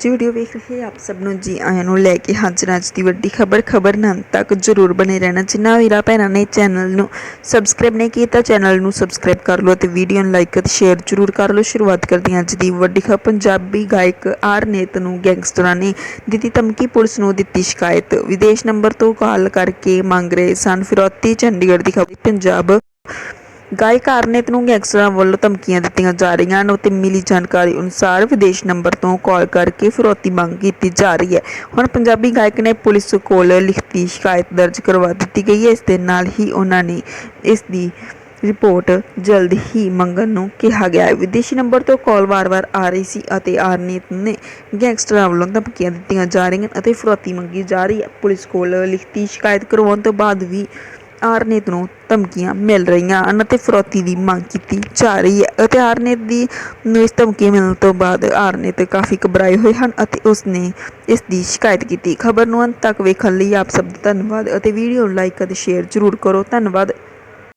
ਜੀ ਵੀਡੀਓ ਵੇਖ ਰਹੇ ਆਪ ਸਭ ਨੂੰ ਜੀ ਆਇਆਂ ਨੂੰ ਲੈ ਕੇ ਹਾਜ਼ਰ ਅੱਜ ਦੀ ਵੱਡੀ ਖਬਰ ਖਬਰ ਨਾਲ ਤੱਕ ਜਰੂਰ ਬਣੇ ਰਹਿਣਾ। ਜਿਨ੍ਹਾਂ ਵੀਰਾ ਭੈਣਾਂ ਨੇ ਚੈਨਲ ਨੂੰ ਸਬਸਕ੍ਰਾਈਬ ਨਹੀਂ ਕੀਤਾ, ਚੈਨਲ ਨੂੰ ਸਬਸਕ੍ਰਾਈਬ ਕਰ ਲਓ ਅਤੇ ਵੀਡੀਓ ਨੂੰ ਲਾਈਕ ਅਤੇ ਸ਼ੇਅਰ ਜਰੂਰ ਕਰ ਲਓ। ਸ਼ੁਰੂਆਤ ਕਰਦੇ ਹਾਂ ਅੱਜ ਦੀ ਵੱਡੀ ਖਬਰ। ਪੰਜਾਬੀ ਗਾਇਕ ਆਰ ਨੇਤ ਨੂੰ ਗੈਂਗਸਟਰਾਂ ਨੇ ਦਿੱਤੀ ਧਮਕੀ। ਪੁਲਿਸ ਨੂੰ ਦਿੱਤੀ ਸ਼ਿਕਾਇਤ। ਵਿਦੇਸ਼ ਨੰਬਰ ਤੋਂ ਕਾਲ ਕਰਕੇ ਮੰਗ ਰਹੇ ਸਨ। ਫਿਰੌਤੀ ਚੰਡੀਗੜ੍ਹ ਦੀ ਖਬਰ। ਪੰਜਾਬ ਗਾਇਕ ਆਰਨੇਤ ਨੂੰ ਗੈਂਗਸਟਰਾਂ ਵੱਲੋਂ ਧਮਕੀਆਂ ਦਿੱਤੀਆਂ ਜਾ ਰਹੀਆਂ ਹਨ ਅਤੇ ਮਿਲੀ ਜਾਣਕਾਰੀ ਅਨੁਸਾਰ ਵਿਦੇਸ਼ ਨੰਬਰ ਤੋਂ ਕਾਲ ਕਰਕੇ ਫਿਰੌਤੀ ਮੰਗ ਕੀਤੀ ਜਾ ਰਹੀ ਹੈ। ਹੁਣ ਪੰਜਾਬੀ ਗਾਇਕ ਨੇ ਪੁਲਿਸ ਕੋਲ ਲਿਖਤੀ ਸ਼ਿਕਾਇਤ ਦਰਜ ਕਰਵਾ ਦਿੱਤੀ ਗਈ ਹੈ। ਇਸ ਦੇ ਨਾਲ ਹੀ ਉਹਨਾਂ ਨੇ ਇਸ ਦੀ ਰਿਪੋਰਟ ਜਲਦ ਹੀ ਮੰਗਣ ਨੂੰ ਕਿਹਾ ਗਿਆ ਹੈ। ਵਿਦੇਸ਼ੀ ਨੰਬਰ ਤੋਂ ਕਾਲ ਵਾਰ-ਵਾਰ ਆ ਰਹੀ ਸੀ ਅਤੇ ਆਰਨੇਤ ਨੇ ਗੈਂਗਸਟਰਾਂ ਵੱਲੋਂ ਧਮਕੀਆਂ ਦਿੱਤੀਆਂ ਜਾ ਰਹੀਆਂ ਅਤੇ ਫਿਰੌਤੀ ਮੰਗੀ ਜਾ ਰਹੀ ਹੈ। ਪੁਲਿਸ ਕੋਲ ਲਿਖਤੀ ਸ਼ਿਕਾਇਤ ਕਰਵਾਉਣ ਤੋਂ ਬਾਅਦ ਵੀ ਆਰਨੇਤ ਨੂੰ ਧਮਕੀਆਂ ਮਿਲ ਰਹੀਆਂ ਹਨ ਅਤੇ ਫਰੋਤੀ ਦੀ ਮੰਗ ਕੀਤੀ ਜਾ ਰਹੀ ਹੈ। ਅਤੇ ਆਰਨੇਤ ਦੀ, ਨੂੰ ਇਸ ਧਮਕੀ ਮਿਲਣ ਤੋਂ ਬਾਅਦ ਆਰਨੇਤ ਕਾਫੀ ਘਬਰਾਏ ਹੋਏ ਹਨ ਅਤੇ ਉਸ ਨੇ ਇਸ ਦੀ ਸ਼ਿਕਾਇਤ ਕੀਤੀ। ਖਬਰ ਨੂੰ ਅੰਤ ਤੱਕ ਵੇਖਣ ਲਈ ਆਪ ਸਭ ਦਾ ਧੰਨਵਾਦ ਅਤੇ ਵੀਡੀਓ ਨੂੰ ਲਾਈਕ ਅਤੇ ਸ਼ੇਅਰ ਜ਼ਰੂਰ ਕਰੋ। ਧੰਨਵਾਦ।